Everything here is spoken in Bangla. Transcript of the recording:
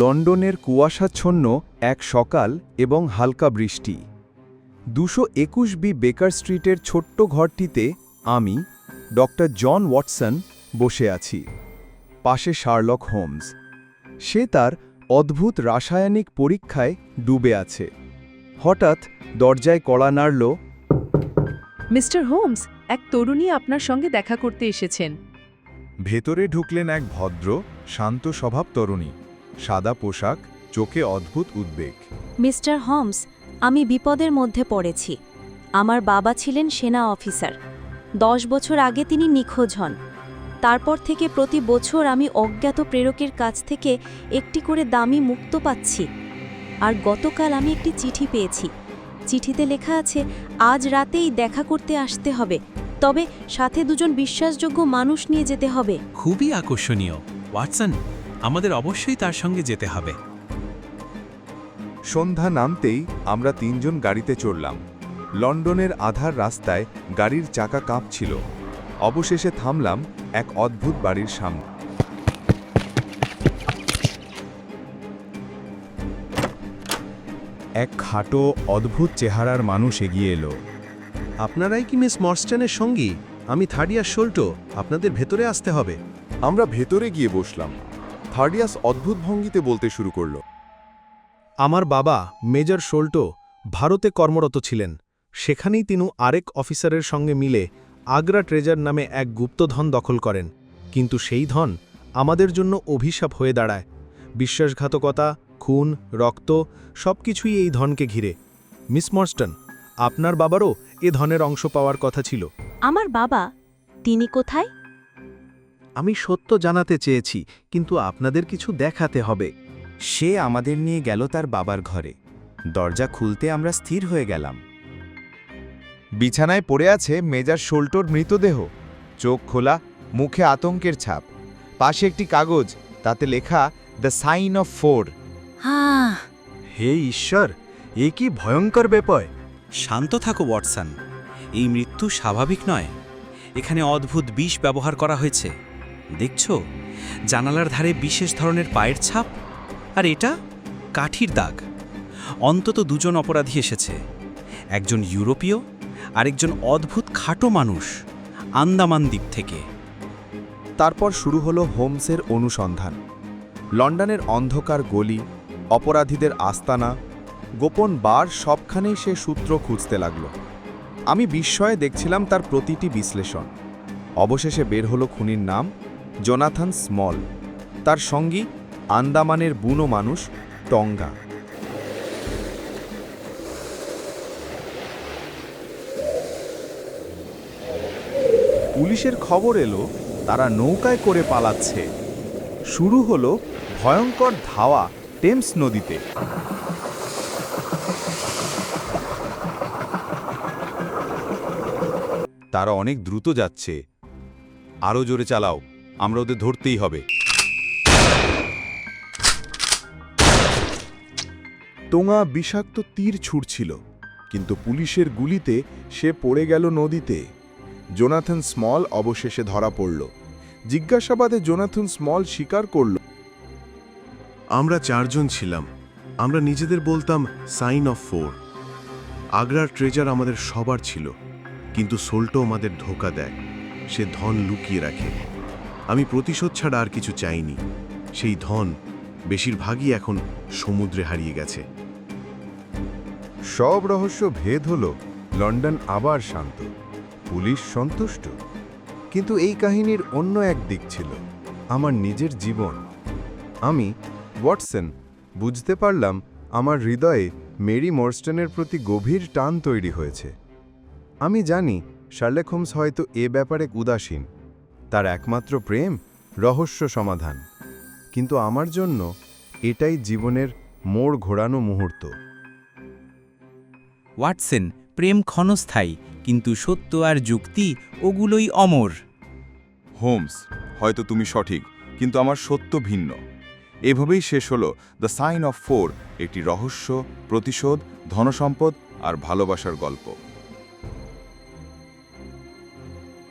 লন্ডনের কুয়াশাচ্ছন্ন এক সকাল এবং হালকা বৃষ্টি। দুশো একুশ বি বেকার স্ট্রিটের ছোট্ট ঘরটিতে আমি ডক্টর জন ওয়াটসন বসে আছি। পাশে শার্লক হোমস। সে তার অদ্ভুত রাসায়নিক পরীক্ষায় ডুবে আছে। হঠাৎ দরজায় কড়া নাড়ল মিস্টার হোমস এক তরুণী আপনার সঙ্গে দেখা করতে এসেছেন। ভেতরে ঢুকলেন এক ভদ্র শান্ত স্বভাব তরুণী। সাদা পোশাক চোখে অদ্ভুত উদ্বেগ। মিস্টার হোমস আমি বিপদের মধ্যে পড়েছি। আমার বাবা ছিলেন সেনা অফিসার। দশ বছর আগে তিনি নিখোঁজ হন। তারপর থেকে প্রতি বছর আমি অজ্ঞাত প্রেরকের কাছ থেকে একটি করে দামি মুক্ত পাচ্ছি। আর গতকাল আমি একটি চিঠি পেয়েছি। চিঠিতে লেখা আছে আজ রাতেই দেখা করতে আসতে হবে। তবে সাথে দুজন বিশ্বাসযোগ্য মানুষ নিয়ে যেতে হবে। খুবই আকর্ষণীয়। ওয়াটসন আমাদের অবশ্যই তার সঙ্গে যেতে হবে। সন্ধ্যা নামতেই আমরা তিনজন গাড়িতে চড়লাম। লন্ডনের আধার রাস্তায় গাড়ির চাকা কাঁপছিল। অবশেষে থামলাম এক অদ্ভুত বাড়ির সামনে। এক খাটো অদ্ভুত চেহারার মানুষ এগিয়ে এলো। আপনারাই কি মিস মর্স্টানের সঙ্গী? আমি থার্ড ইয়ার শোল্টো আপনাদের ভেতরে আসতে হবে। আমরা ভেতরে গিয়ে বসলাম। থার্ডিয়াস অদ্ভুত ভঙ্গিতে বলতে শুরু করল, আমার বাবা, মেজর শোল্টো, ভারতে কর্মরত ছিলেন। সেখানেই তিনি আরেক অফিসারের সঙ্গে মিলে আগ্রা ট্রেজার নামে এক গুপ্তধন দখল করেন। কিন্তু সেই ধন আমাদের জন্য অভিশাপ হয়ে দাঁড়ায়। বিশ্বাসঘাতকতা, খুন, রক্ত, সবকিছুই এই ধনকে ঘিরে। মিস মর্স্টন, আপনার বাবারও এ ধনের অংশ পাওয়ার কথা ছিল। আমার বাবা, তিনি কোথায়? আমি সত্য জানাতে চেয়েছি কিন্তু আপনাদের কিছু দেখাতে হবে। সে আমাদের নিয়ে গেল তার বাবার ঘরে। দরজা খুলতে আমরা স্থির হয়ে গেলাম। বিছানায় পড়ে আছে মেজার শোল্টোর মৃতদেহ। চোখ খোলা মুখে আতঙ্কের ছাপ। পাশে একটি কাগজ তাতে লেখা দ্য সাইন অফ ফোর হে ঈশ্বর এ কি ভয়ঙ্কর ব্যাপার শান্ত থাকো ওয়াটসন। এই মৃত্যু স্বাভাবিক নয়। এখানে অদ্ভুত বিষ ব্যবহার করা হয়েছে। দেখছ? জানালার ধারে বিশেষ ধরনের পায়ের ছাপ? আর এটা? কাঠির দাগ। অন্তত দুজন অপরাধী এসেছে। একজন ইউরোপীয়, আরেকজন অদ্ভুত খাটো মানুষ, আন্দামান দ্বীপ থেকে। তারপর শুরু হলো হোমসের অনুসন্ধান। লন্ডনের অন্ধকার গলি, অপরাধীদের আস্তানা, গোপন বার সবখানেই সে সূত্র খুঁজতে লাগল। আমি বিস্ময়ে দেখছিলাম তার প্রতিটি বিশ্লেষণ। অবশেষে বের হলো খুনির নাম জোনাথন স্মল, তার সঙ্গী আন্দামানের বুনো মানুষ টঙ্গা। পুলিশের খবর এলো, তারা নৌকায় করে পালাচ্ছে। শুরু হলো ভয়ঙ্কর ধাওয়া টেমস নদীতে। তারা অনেক দ্রুত যাচ্ছে। আরও জোরে চালাও। আমরা ওদের ধরতেই হবে। টোঙা বিষাক্ত তীর ছুটছিল কিন্তু পুলিশের গুলিতে সে পড়ে গেল নদীতে। জোনাথন স্মল অবশেষে ধরা পড়ল। জিজ্ঞাসাবাদে জোনাথন স্মল স্বীকার করল আমরা চারজন ছিলাম। আমরা নিজেদের বলতাম সাইন অফ ফোর আগ্রার ট্রেজার আমাদের সবার ছিল কিন্তু সোল্টো আমাদের ধোকা দেয়। সে ধন লুকিয়ে রাখে। আমি প্রতিশোধ ছাড়া আর কিছু চাইনি। সেই ধন বেশিরভাগই এখন সমুদ্রে হারিয়ে গেছে। সব রহস্য ভেদ হল লন্ডন আবার শান্ত। পুলিশ সন্তুষ্ট। কিন্তু এই কাহিনীর অন্য এক দিক ছিল, আমার নিজের জীবন। আমি, ওয়াটসন, বুঝতে পারলাম আমার হৃদয়ে মেরি মর্স্টনের প্রতি গভীর টান তৈরি হয়েছে। আমি জানি শার্লেক হোমস হয়তো এ ব্যাপারে উদাসীন তার একমাত্র প্রেম রহস্য সমাধান। কিন্তু আমার জন্য এটাই জীবনের মোড় ঘোরানো মুহূর্ত। ওয়াটসন প্রেম ক্ষণস্থায়ী কিন্তু সত্য আর যুক্তি ওগুলোই অমর। হোমস হয়তো তুমি সঠিক কিন্তু আমার সত্য ভিন্ন। এভাবেই শেষ হলো দ্য সাইন অফ ফোর একটি রহস্য প্রতিশোধ ধনসম্পদ আর ভালোবাসার গল্প।